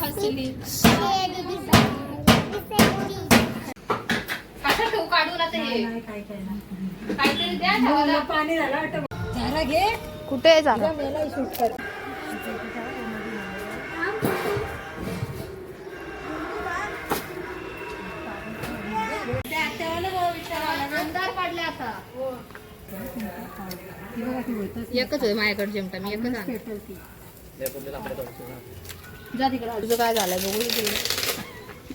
बसली ठेवू काढून आता हे काहीतरी द्या ठेवायला कुठे आहे अंधार पडले आता एकच आहे माझ्याकडे जेमटा मी एकच आणते तुझं काय झालंय? बघू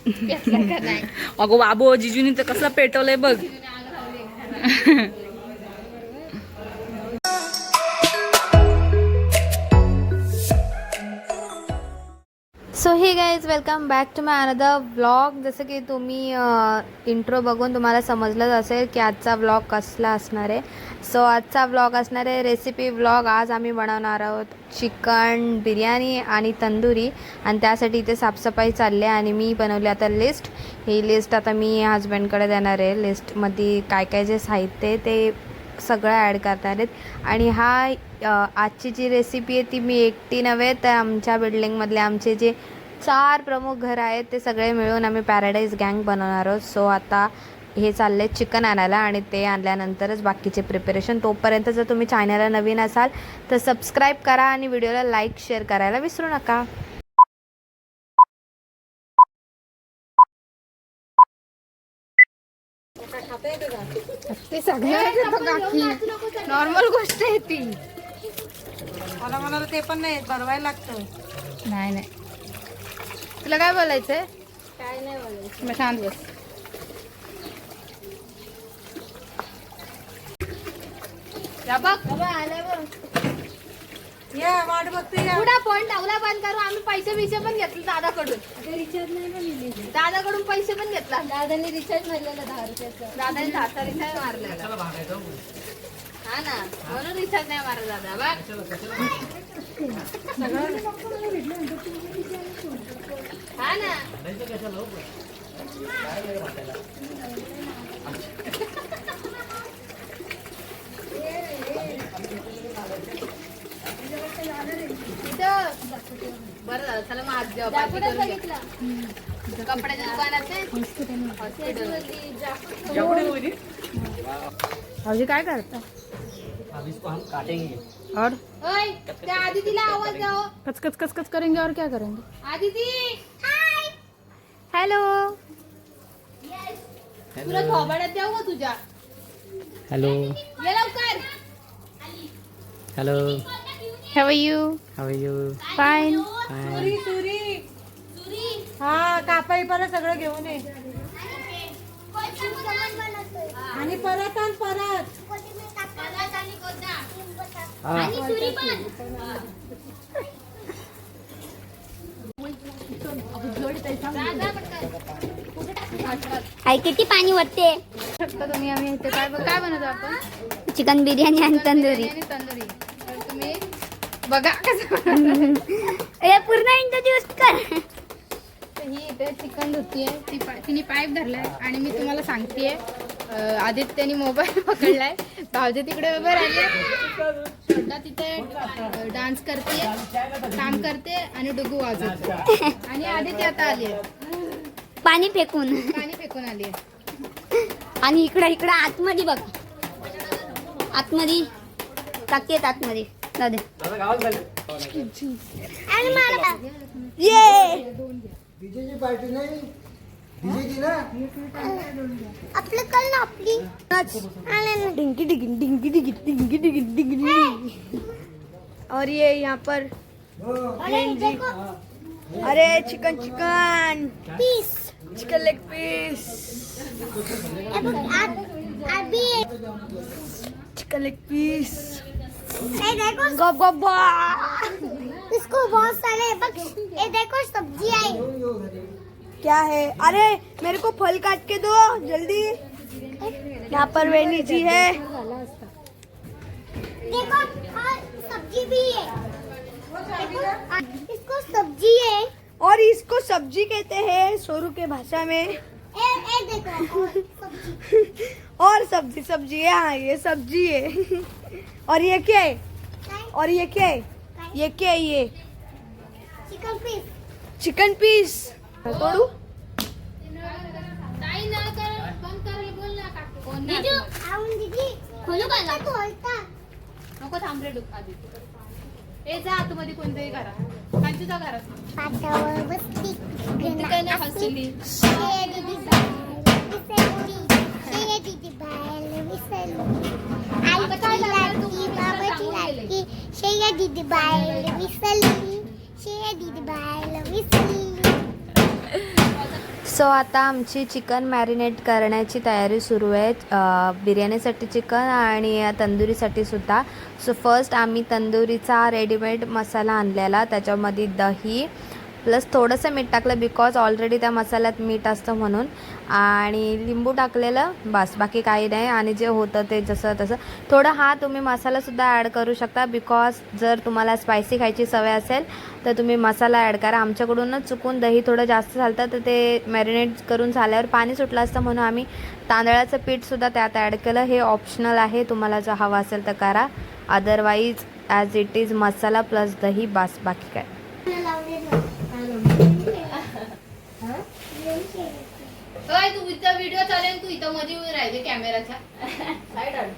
अगो बाबो जिजूनी तर कसं पेटवलंय बघ. So hey guys welcome back to my another vlog जसं की तुम्ही इंट्रो बघून तुम्हाला समजलंच असेल की आजचा व्लॉग कसला असणार आहे. सो आजचा व्लॉग असणार आहे रेसिपी व्लॉग आज आम्ही बनवणार आहोत चिकन बिर्याणी आणि तंदुरी. आणि त्यासाठी इथे साफसफाई चालली आहे आणि मी बनवली आता लिस्ट ही लिस्ट आता मी हजबंडकडे देणार आहे. लिस्टमध्ये काय काय जे साहित्य आहे ते सगळं ॲड करणार आहेत. आणि हा आजची जी रेसिपी आहे ती मी एकटी नव्हे तर आमच्या बिल्डिंगमधले आमचे जे चार प्रमुख घर आहेत ते सगळे मिळून आम्ही पॅराडाईज गँग बनवणार आहोत. सो आता हे चालले चिकन आणायला आणि ते आणल्यानंतरच बाकीचे प्रिपरेशन तोपर्यंत जर तुम्ही चॅनलला नवीन असाल तर सबस्क्राईब करा आणि व्हिडिओला लाईक शेअर करायला विसरू नका. ते सगळं नॉर्मल गोष्ट आहे ती. मला म्हणाला ते पण नाही बनवायला लागतं. नाही नाही. तुला काय बोलायचंय? काय नाही बोलायचं. मग शांत बस. या बघ. या वाट बघते या. पुढा फोन टावला बंद करू? आम्ही पैसे बिसे पण घेतले दादाकडून. रिचार्ज नाही दादाकडून पैसे पण घेतला. दादाने रिचार्ज मारलेला दहा रुपयाचा. दादाने दहाचा रिचार्ज मारलेला. हा ना. म्हणून रिचार्ज नाही मारत दादा. बघ. बरं झालं चला मग आज घ्या. कपड्याच्या हॉस्पिटल अजून काय करता अब इसको हम काटेंगे और? आदितीला आवाज़ हो. कच कच कच कच करेंगे और क्या करेंगे? आदिती हॅलो तुला थोबाड्यात द्याऊ का तुझ्या हेलो ये लवकर hello have you how are you fine तुरी तुरी हा कापाई परत सगळं घेऊन ये। आणि परत आण परत. आई किती पाणी वाटते शकता तुम्ही आम्ही इथे काय काय बनवतो आपण? चिकन बिर्याणी आणि तंदुरी. तंदुरी. तर तुम्ही बघा कसं बनवतो. हे पूर्ण इंट्रोड्यूस कर तर ही इथे धुतीये ती पा- तिने पाईप धरलाय आणि मी तुम्हाला सांगतेय अं, आदित्यने मोबाईल पकडलाय. भावजे तिकडे उभे राहिले. श्रद्धा तिथे डान्स करते काम करते आणि डुगू वाजवते आणि आदित्य आता आली पाणी फेकून. पाणी फेकून आली आणि इकडं इकडं आतमध्ये बघ. आतमध्ये. टाकतेत आतमध्ये. जाऊ दे. आणि मला ये. डीजेची पार्टी नाही. आपलं कल ना आपली डिंगी डिंगी डिंगी डिंगी डिंगी डिंगी डिंगी और ये यहाँ पर अरे chicken chicken piece chicken leg piece chicken leg piece देखो गप गप इसको बहुत सारे ये देखो सब्ज़ी आई क्या है? अरे मेरे को फल काट के दो जल्दी। यहाँ पर वेनी जी है। देखो सब्ज़ी भी है। इसको सब्ज़ी है। और इसको सब्ज़ी कहते हैं सोरू के भाषा में। ए, ए देखो और सब्ज़ी। और सब्ज़ी सब्ज़ी है हाँ ये सब्ज़ी है। और ये क्या है? और ये क्या है? ये क्या है ये? चिकन पीस चिकन पीस तोडू? कर कर हे नको थांब रे डुक आधी. ए जा आतमध्ये कोणत्याही घरात कांची जा घरात किती काय नाही हसली शेया दीदी बाहेर विसरली. शेया दीदी बाहेर विसरली आईची लाडकी बाबाची लाडकी शेया दीदी बाहेर विसरली शेया दीदी बाहेर विसरली सो आता आमची चिकन मॅरिनेट करण्याची तयारी सुरू आहे. बिर्याणीसाठी चिकन आणि तंदुरीसाठी सुद्धा. सो फर्स्ट आम्ही तंदुरीचा रेडीमेड मसाला आणलेला त्याच्यामध्ये दही प्लस थोडंसं मीठ टाकलं बिकॉज ऑलरेडी त्या मसाल्यात मीठ असतं म्हणून. आणि लिंबू टाकलेलं बस बाकी काही नाही. आणि जे होतं ते जसं तसं. थोडं हा तुम्ही मसालासुद्धा ॲड करू शकता बिकॉज जर तुम्हाला स्पायसी खायची सवय असेल तर तुम्ही मसाला ॲड करा. आमच्याकडूनच चुकून दही थोडं जास्त झालं तर ते मॅरिनेट करून झाल्यावर पाणी सुटलं असतं म्हणून आम्ही तांदळाचं पीठसुद्धा त्यात ॲड केलं. हे ऑप्शनल आहे. तुम्हाला जर हवं असेल तर करा. Otherwise as it is masala plus दही बास बाकी काय. होय तू इथं व्हिडिओ चालेल तू इथं मध्ये उभी राहिली कॅमेराच्या साईड आण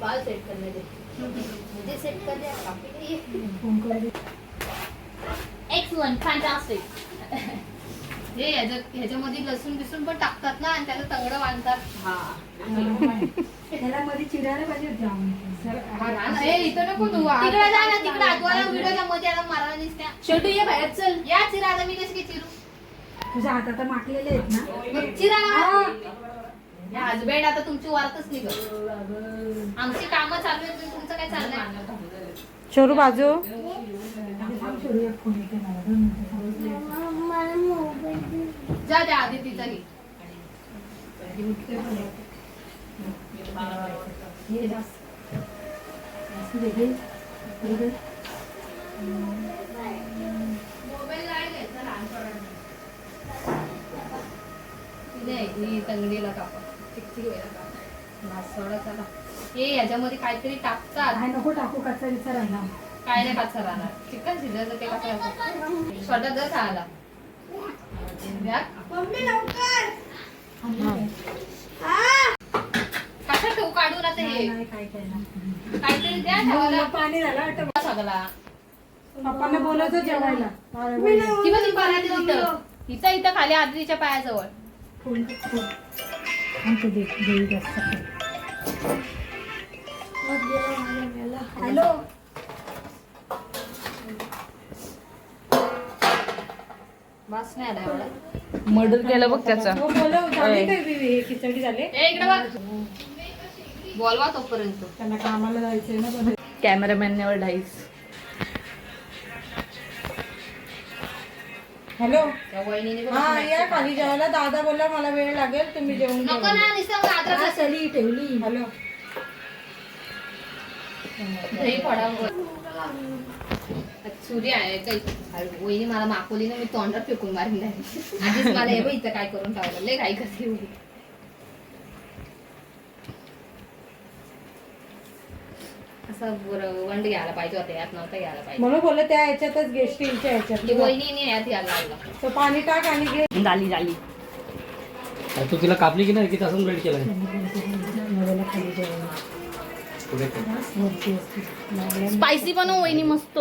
बाल सेट करणे दे. मुझे सेट कर दे काफी एक्सलंट फॅन्टास्टिक हे ह्याच्या ह्याच्यामध्ये लसूण बिसून पण टाकतात ना आणि त्याचं तंगडं बांधतात हा. हा ना, हे इथं नको तू तिकडे जा ना तिकडे आजवाला व्हिडिओच्या मध्ये आता मारायला दिसत्या. शेवटी ये बाहेर चल. या चिरा आता मी कशी काय चिरू? तुझ्या हातात माकलेले आहेत ना. चिरा ना हजबंड आता तुमची वारतच निघत आमची कामं चालू आहेत तुमचं काय चाललंय? शोरू बाजू. जा द्या आधी तिचा घे मोबाईल नाही घ्यायचा लहान पोरांनी. तिने ही तंगडीला कापा. चिकचिक व्हायला कापा. बस, सोडा चला. हे याच्यामध्ये काहीतरी टाकतात. नको टाकू कच्चा विचार काय नाही कच्चा राहणार. चिकन ते स्वतः जर खायला. कसं ठेवू? काढून आता हे. काय काय काहीतरी द्या ठेवायला. पाणी झालं वाटतं सगळा पप्पांना बोलायचं जेवायला. किंवा ती पराठी तिथं? इथं इथं खाली आदरीच्या पायाजवळ. हॅलो. बस नाही आला एवढा. मर्डर केलं बघ त्याचा. हो बोलव. झाली काय बिबी हे खिचडी झाले? ए, इकडे बघ. बोलवा तोपर्यंत. त्यांना कामाला जायचंय ना पण कॅमेरामॅनवर ढाईस हॅलो? हा या खाली जेवायला दादा बोलला मला वेळ लागेल तुम्ही जेवण नको ना चली ठेवली. हॅलो. दही सूर्य आहे काही वहिनी मला माकोली ना मी तोंडात फेकून नाही आधीच मला हे इथं काय करून टाकलं? लय काही कसं असं बरं वंड घ्यायला पाहिजे होतं यात नव्हतं घ्यायला पाहिजे. म्हणून बोललं त्या ह्याच्यातच घे स्टीलच्या ती ह्याच्यात वहिनीने यात घ्यायला लागला तो पाणी टाक आणि घे. झाली झाली. अरे तू तिला कापली की नाही? किती असून ब्लेड केलाय? स्पायसी पण वहिनी मस्त.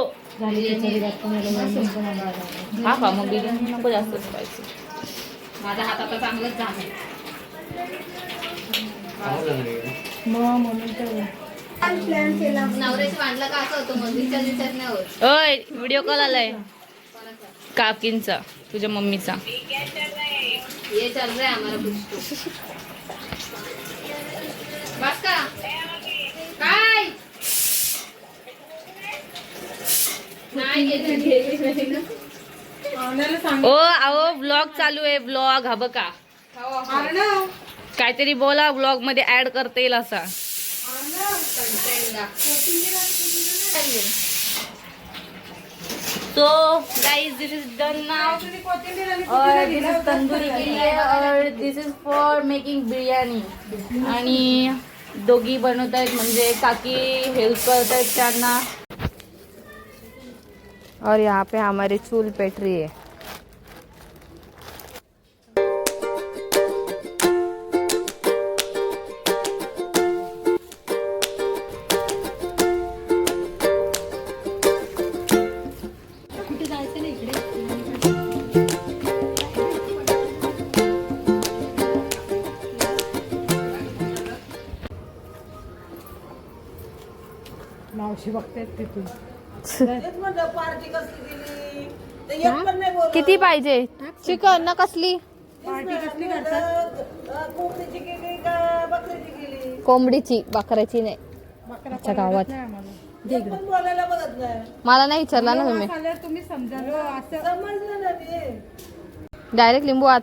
हा का मग बिर्याणी नको जास्त स्पायसी माझा हात आता चांगलंच झालं नाही? मग म्हणून तर नवऱ्याची मांडलं का असं होतं मग? विचार विचार नाही होत. ओय व्हिडिओ कॉल आलाय. काकींचा तुझ्या मम्मीचा. ये चल रहा है हमारा कुछ तो बस का काय? नाही गेली, गेली नाही ना. पाहुण्याला सांग. ओ अहो ब्लॉग चालू आहे ब्लॉग हा बघा काहीतरी बोला ब्लॉगमध्ये ऍड करता येईल असा. So guys this is done now और दिस इज तंदूरी के लिए और this is for making biryani आणि दोघी बनवत आहेत म्हणजे काकी हेल्प करत आहेत त्यांना. और यहाँ पे हमारी चूल पेट रही है। किती पाहिजे? चिकन ना कसली? कोंबडीची बकऱ्याची नाही. गावात. मला नाही विचारला ना तुम्ही डायरेक्ट लिंबू आत.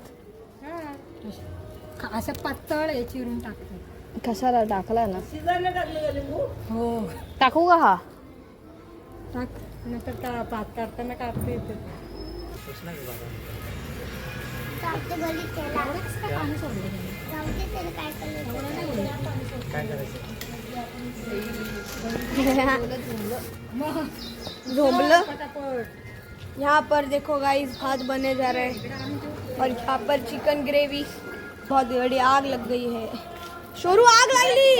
असं पातळ आहे चिरून टाकतो कशाला टाकला ना हो. टाकू का हा? टाक. नंतर का पात काढताना काढता येते. जाऊ दे त्याला. काय करायचं? झोंबलं यहाँ पर देखो गाइस भात बने जा रहे हैं. और यहाँ पर चिकन ग्रेवी बहुत बड़ी आग लग गई है. शुरू आग लागली.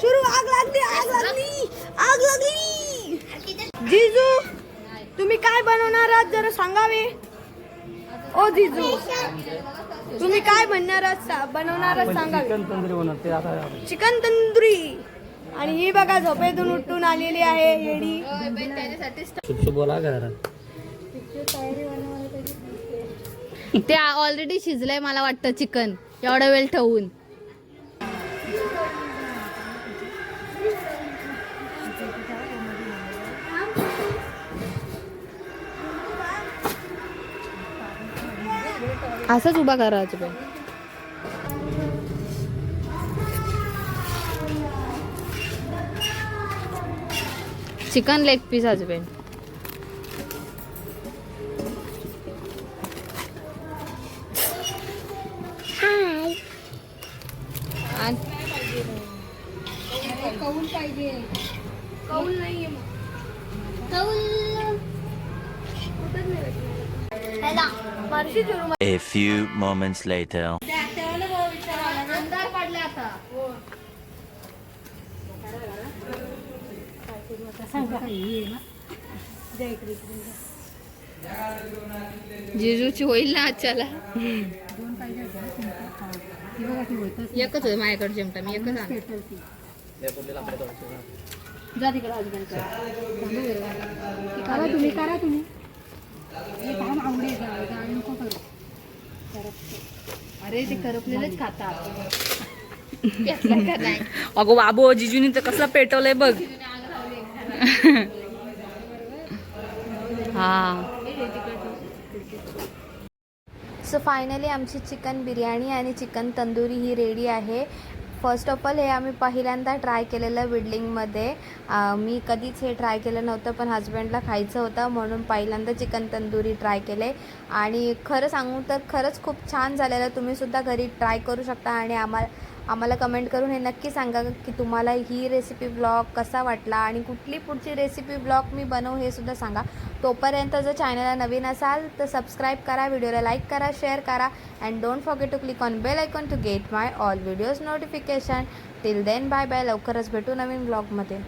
शुरू आग लागली आग लागली आग लागली. जिजू तुम्ही काय बनवणार आहात जरा सांगावे. ओ जिजू तुम्ही काय बनणार आहात बनवणार आहात सांगावे. चिकन तंदुरी होणार ते आता. चिकन तंदुरी. आणि ही बघा झोपेतून उठून आलेली आहे येडी. बोला ते ऑलरेडी शिजलंय मला वाटतं चिकन. एवढा वेळ ठेवून. असंच उभा करा पण chicken leg piece husband call A few moments later. जिजूची होईल ना आजच्याला. एकच होय माझ्याकडे जेमटा मी एकच आणते जा तिकडे. करा. तुम्ही करा तुम्ही. हे काम आवडेल अरे ते करपलेलंच नाही अगो बाबो जिजूनी तर कसला पेटवलंय बघ. हा. सो फायनली आमची चिकन बिर्याणी आणि चिकन तंदुरी ही रेडी आहे. फर्स्ट ऑफ ऑल हे आम्ही पहिल्यांदा ट्राय केलेलं बिल्डिंगमध्ये मी कधीच हे ट्राय केलं नव्हतं पण हजबंडला खायचं होतं म्हणून पहिल्यांदा चिकन तंदुरी ट्राय केले. आणि खरं सांगू तर खरंच खूप छान झालेलं. तुम्हीसुद्धा घरी ट्राय करू शकता आणि आम्हाला आम्हाला कमेंट करून हे नक्की सांगा की तुम्हाला ही रेसिपी ब्लॉग कसा वाटला आणि कुठली पुढची रेसिपी ब्लॉग मी बनवू हे सुद्धा सांगा. तोपर्यंत जर चॅनलला नवीन असाल तर सबस्क्राईब करा व्हिडिओला लाईक करा शेअर करा and don't forget to click on bell icon to get my all videos notification till then bye bye लवकरच भेटू नवीन ब्लॉगमध्ये